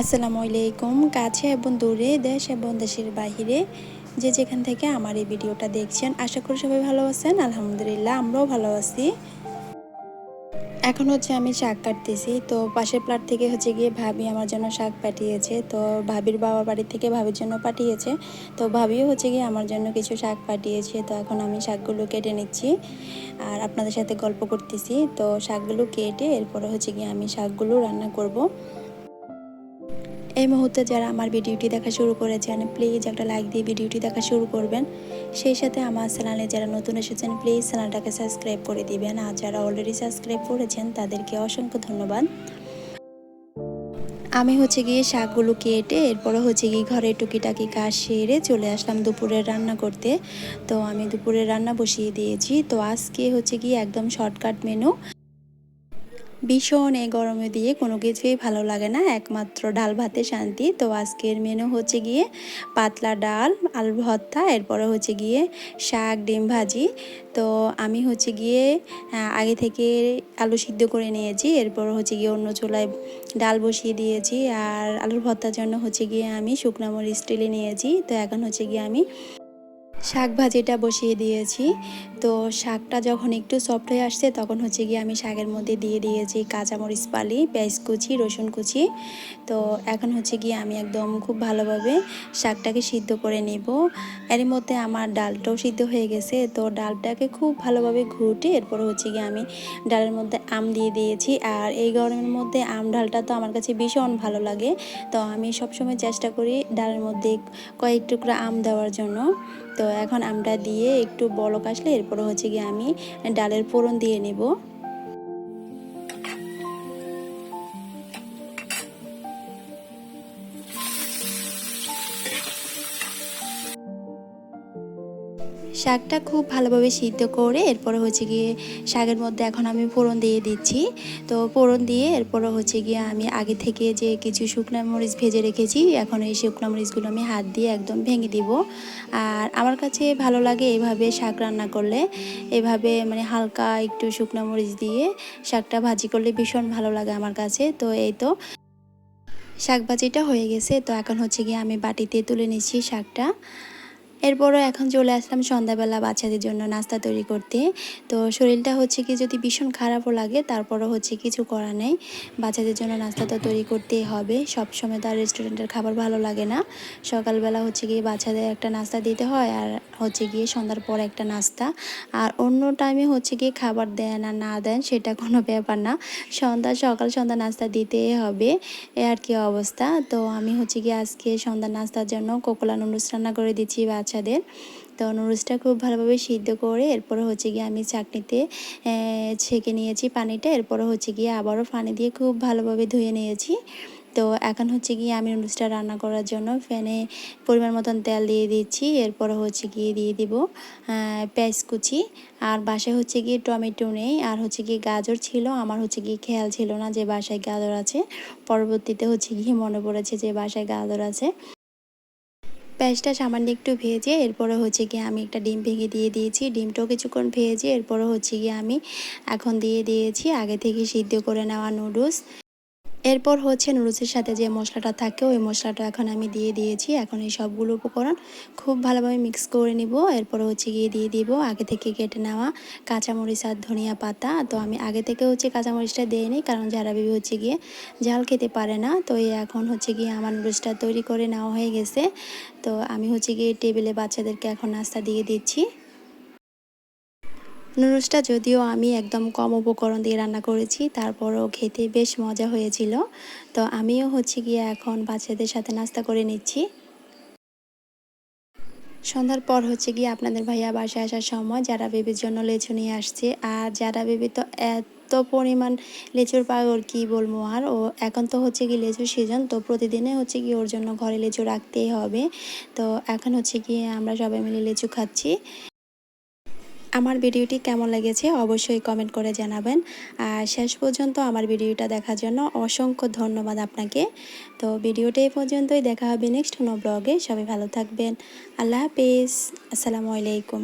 আসসালামু আলাইকুম কাছে এবং দূরে দেশ এবং দেশের বাহিরে যে যেখান থেকে আমার এই ভিডিওটা দেখছেন, আশা করি সবাই ভালো আছেন। আলহামদুলিল্লাহ, আমরাও ভালো আছি। এখন হচ্ছে আমি শাক কাটতেছি। তো পাশের প্লাট থেকে হচ্ছে গিয়ে ভাবি আমার জন্য শাক পাঠিয়েছে। তো ভাবির বাবা বাড়ি থেকে ভাবির জন্য পাঠিয়েছে। তো ভাবিও হচ্ছে গিয়ে আমার জন্য কিছু শাক পাঠিয়েছে। তো এখন আমি শাকগুলো কেটে নিচ্ছি। আর আপনাদের সাথে গল্প করতেছি। তো শাকগুলো কেটে এরপরে হচ্ছে গিয়ে আমি শাকগুলো রান্না করব। এই মুহূর্তে যারা আমার ভিডিওটি দেখা শুরু করেছেন প্লিজ একটা লাইক দিয়ে ভিডিওটি দেখা শুরু করবেন। সেই সাথে আমার চ্যানেলে যারা নতুন এসেছেন প্লিজ চ্যানেলটাকে সাবস্ক্রাইব করে দিবেন। আর যারা অলরেডি সাবস্ক্রাইব করেছেন, তাদেরকে অসংখ্য ধন্যবাদ। আমি হচ্ছে গিয়ে শাকগুলো কেটে, এরপরে হচ্ছে গিয়ে ঘরে টুকিটাকি কাজ সেরে চলে আসলাম দুপুরের রান্না করতে। তো আমি দুপুরের রান্না বসিয়ে দিয়েছি। তো আজকে হচ্ছে গিয়ে একদম শর্টকাট মেনু ভীষণ এই গরমে দিয়ে কোনো কিছুই ভালো লাগে না, একমাত্র ডাল ভাতে শান্তি। তো আজকের মেনু হচ্ছে গিয়ে পাতলা ডাল আলু ভর্তা, এরপরে হচ্ছে গিয়ে শাক, ডিম ভাজি। তো আমি হচ্ছে গিয়ে আগে থেকে আলু সিদ্ধ করে নিয়েছি, এরপর হচ্ছে গিয়ে অন্য চুলায় ডাল বসিয়ে দিয়েছি। আর আলুর ভর্তার জন্য হচ্ছে গিয়ে আমি শুকনো মরিচ টেলে নিয়েছি। তো এখন হচ্ছে গিয়ে আমি শাক ভাজিটা বসিয়ে দিয়েছি। তো শাকটা যখন একটু সফট হয়ে আসছে, তখন হচ্ছে গিয়ে আমি শাকের মধ্যে দিয়ে দিয়েছি কাঁচামরিচ পালি পেঁয়াজ কুচি, রসুন কুচি। তো এখন হচ্ছে গিয়ে আমি একদম খুব ভালোভাবে শাকটাকে সিদ্ধ করে নিব। এর মধ্যে আমার ডালটাও সিদ্ধ হয়ে গেছে, তো ডালটাকে খুব ভালোভাবে ঘুটে এরপর হচ্ছে গিয়ে আমি ডালের মধ্যে আম দিয়ে দিয়েছি। আর এই গরমের মধ্যে আম ডালটা তো আমার কাছে ভীষণ ভালো লাগে, তো আমি সবসময় চেষ্টা করি ডালের মধ্যে কয়েক টুকরা আম দেওয়ার জন্য। তো এখন আমটা দিয়ে একটু বলক আসলে এরপরে হচ্ছে গিয়ে আমি ডালের ফোড়ন দিয়ে নেব। শাকটা খুব ভালোভাবে সিদ্ধ করে এরপরে হচ্ছে গিয়ে শাকের মধ্যে এখন আমি ফোড়ন দিয়ে দিচ্ছি। তো ফোড়ন দিয়ে এরপরে হচ্ছে গিয়ে আমি আগে থেকে যে কিছু শুকনো মরিচ ভেজে রেখেছি, এখন এই শুকনো মরিচগুলো আমি হাত দিয়ে একদম ভেঙে দিব। আর আমার কাছে ভালো লাগে এভাবে শাক রান্না করলে, এভাবে মানে হালকা একটু শুকনো মরিচ দিয়ে শাকটা ভাজি করলে ভীষণ ভালো লাগে আমার কাছে। তো এই তো শাক ভাজিটা হয়ে গেছে। তো এখন হচ্ছে গিয়ে আমি বাটিতে তুলে নিচ্ছি শাকটা। এরপরও এখন চলে আসলাম সন্ধ্যাবেলা বাচ্চাদের জন্য নাস্তা তৈরি করতে। তো শরীরটা হচ্ছে কি যদি ভীষণ খারাপও লাগে, তারপরও হচ্ছে কিছু করা নেই। বাচ্চাদের জন্য নাস্তা তো তৈরি করতেই হবে। সব সময় তো আর রেস্টুরেন্টের খাবার ভালো লাগে না। সকালবেলা হচ্ছে গিয়ে বাচ্চাদের একটা নাস্তা দিতে হয় আর হচ্ছে গিয়ে সন্ধ্যার পর একটা নাস্তা। আর অন্য টাইমে হচ্ছে গিয়ে খাবার দেন আর না দেন সেটা কোনো ব্যাপার না। সন্ধ্যা, সকাল সন্ধ্যা নাস্তা দিতেই হবে। এ আর কি অবস্থা। তো আমি হচ্ছে গিয়ে আজকে সন্ধ্যা নাস্তার জন্য কোকোলা নুডলস রান্না করে দিচ্ছি বাচ্চাদের। তো নুডলসটা খুব ভালোভাবে সিদ্ধ করে এরপরে হচ্ছে গিয়ে আমি চাটনিতে ছেঁকে নিয়েছি পানিটা। এরপরে হচ্ছে গিয়ে আবারও পানি দিয়ে খুব ভালোভাবে ধুয়ে নিয়েছি। তো এখন হচ্ছে গিয়ে আমি নুডলসটা রান্না করার জন্য ফ্যানে পরিমাণ মতন তেল দিয়ে দিচ্ছি। এরপরে হচ্ছে গিয়ে দিয়ে দিব পেঁয়াজ কুচি। আর বাসায় হচ্ছে গিয়ে টমেটো নেই। আর হচ্ছে গিয়ে গাজর ছিল। আমার হচ্ছে গিয়ে খেয়াল ছিল না যে বাসায় গাজর আছে। পরবর্তীতে হচ্ছে গিয়ে মনে পড়েছে যে বাসায় গাজর আছে। পেঁয়াজটা সামান্য একটু ভেজে এরপরে হচ্ছে গিয়ে আমি একটা ডিম ভেঙে দিয়ে দিয়েছি। ডিমটাও কিছুক্ষণ ভেজে এরপরে হচ্ছে গিয়ে আমি এখন দিয়ে দিয়েছি আগে থেকে সিদ্ধ করে নেওয়া নুডলস এরপর হচ্ছে নুডলসের সাথে যে মশলাটা থাকে, ওই মশলাটা এখন আমি দিয়ে দিয়েছি। এখন এই সবগুলো উপকরণ খুব ভালোভাবে মিক্স করে নিব। এরপর হচ্ছে গিয়ে দিয়ে দিব আগে থেকে কেটে নেওয়া কাঁচামরিচ আর ধনিয়া পাতা। তো আমি আগে থেকে হচ্ছে কাঁচামরিচটা দিয়ে নিই, কারণ যারা বিবি হচ্ছে গিয়ে ঝাল খেতে পারে না। তো এই এখন হচ্ছে গিয়ে আমার নুডলসটা তৈরি করে নেওয়া হয়ে গেছে। তো আমি হচ্ছে গিয়ে টেবিলে বাচ্চাদেরকে এখন নাস্তা দিয়ে দিচ্ছি। নুডলসটা যদিও আমি একদম কম উপকরণ দিয়ে রান্না করেছি, তারপরও খেতে বেশ মজা হয়েছিল। তো আমিও হচ্ছে গিয়ে এখন বাচ্চাদের সাথে নাস্তা করে নিচ্ছি। সন্ধ্যার পর হচ্ছে গিয়ে আপনাদের ভাইয়া বাসায় আসার সময় যারা বেবির জন্য লেচু নিয়ে আসছে, আর যারা বেবি তো এত পরিমাণ লেচুর পাগল, কি বলব আর? ও এখন তো হচ্ছে কি লেচুর সিজন তো প্রতিদিনে হচ্ছে কি ওর জন্য ঘরে লেচু রাখতেই হবে। তো এখন হচ্ছে গিয়ে আমরা সবাই মিলে লেচু খাচ্ছি। আমার ভিডিওটি কেমন লেগেছে অবশ্যই কমেন্ট করে জানাবেন। আর শেষ পর্যন্ত আমার ভিডিওটা দেখার জন্য অসংখ্য ধন্যবাদ আপনাকে। তো ভিডিওটা এই পর্যন্তই, দেখা হবে নেক্সট কোনো ব্লগে সবাই ভালো থাকবেন। আল্লাহ হাফিজ। আসসালামু আলাইকুম।